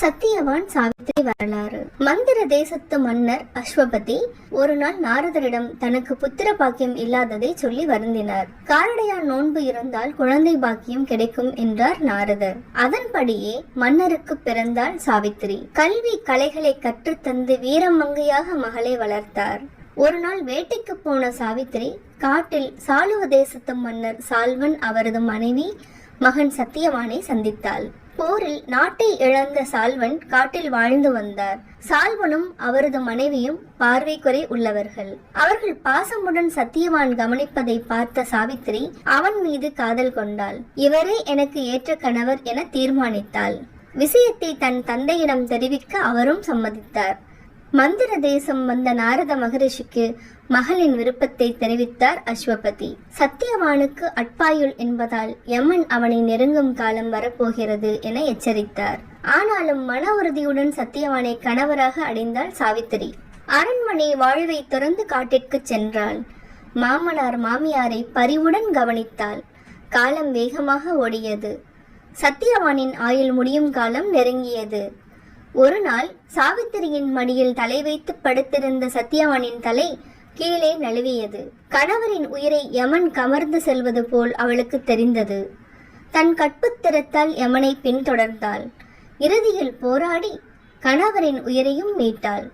சத்தியவான் சாவித்திரி வரலாறு. மந்திர தேசத்து மன்னர் அஸ்வபதி ஒரு நாள் நாரதரிடம் தனக்கு புத்திர பாக்கியம் இல்லாததை சொல்லி வருந்தினார். காரடையார் நோன்பு இருந்தால் குழந்தை பாக்கியம் கிடைக்கும் என்றார் நாரதர். அதன்படியே மன்னருக்கு பிறந்தாள் சாவித்திரி. கல்வி கலைகளை கற்றுத்தந்து வீரமங்கையாக மகளை வளர்த்தார். ஒரு நாள் வேட்டைக்கு போன சாவித்திரி காட்டில் சாளுவ தேசத்து மன்னர் சால்வன் அவரது மனைவி மகன் சத்தியவானை சந்தித்தாள். போரில் நாட்டை இழந்த சால்வன் காட்டில் வாழ்ந்து வந்தார். சால்வனும் அவரது மனைவியும் பார்வை குறை உள்ளவர்கள். அவர்கள் பாசமுடன் சத்தியவான் கவனிப்பதை பார்த்த சாவித்திரி அவன் மீது காதல் கொண்டாள். இவரே எனக்கு ஏற்ற கணவர் என தீர்மானித்தாள். விஷயத்தை தன் தந்தையிடம் தெரிவிக்க அவரும் சம்மதித்தார். மந்திர தேசம் வந்த நாரத மகரிஷிக்கு மகளின் விருப்பத்தை தெரிவித்தார் அஸ்வபதி. சத்தியவானுக்கு அட்பாயுள் என்பதால் யமன் அவனை நெருங்கும் காலம் வரப்போகிறது என எச்சரித்தார். ஆனாலும் மன உறுதியுடன் சத்தியவானை கணவராக அடைந்தாள் சாவித்திரி. அரண்மனை வாழ்வை துறந்து காட்டிற்கு சென்றாள். மாமனார் மாமியாரை பரிவுடன் கவனித்தாள். காலம் வேகமாக ஓடியது. சத்தியவானின் ஆயுள் முடியும் காலம் நெருங்கியது. ஒரு நாள் சாவித்திரியின் மடியில் தலை வைத்து படுத்திருந்த சத்யவானின் தலை கீழே நழுவியது. கணவரின் உயிரை யமன் கமர்ந்து செல்வது போல் அவளுக்கு தெரிந்தது. தன் கற்புத்திறத்தால் யமனை பின்தொடர்ந்தாள். இறுதியில் போராடி கணவரின் உயிரையும் மீட்டாள்.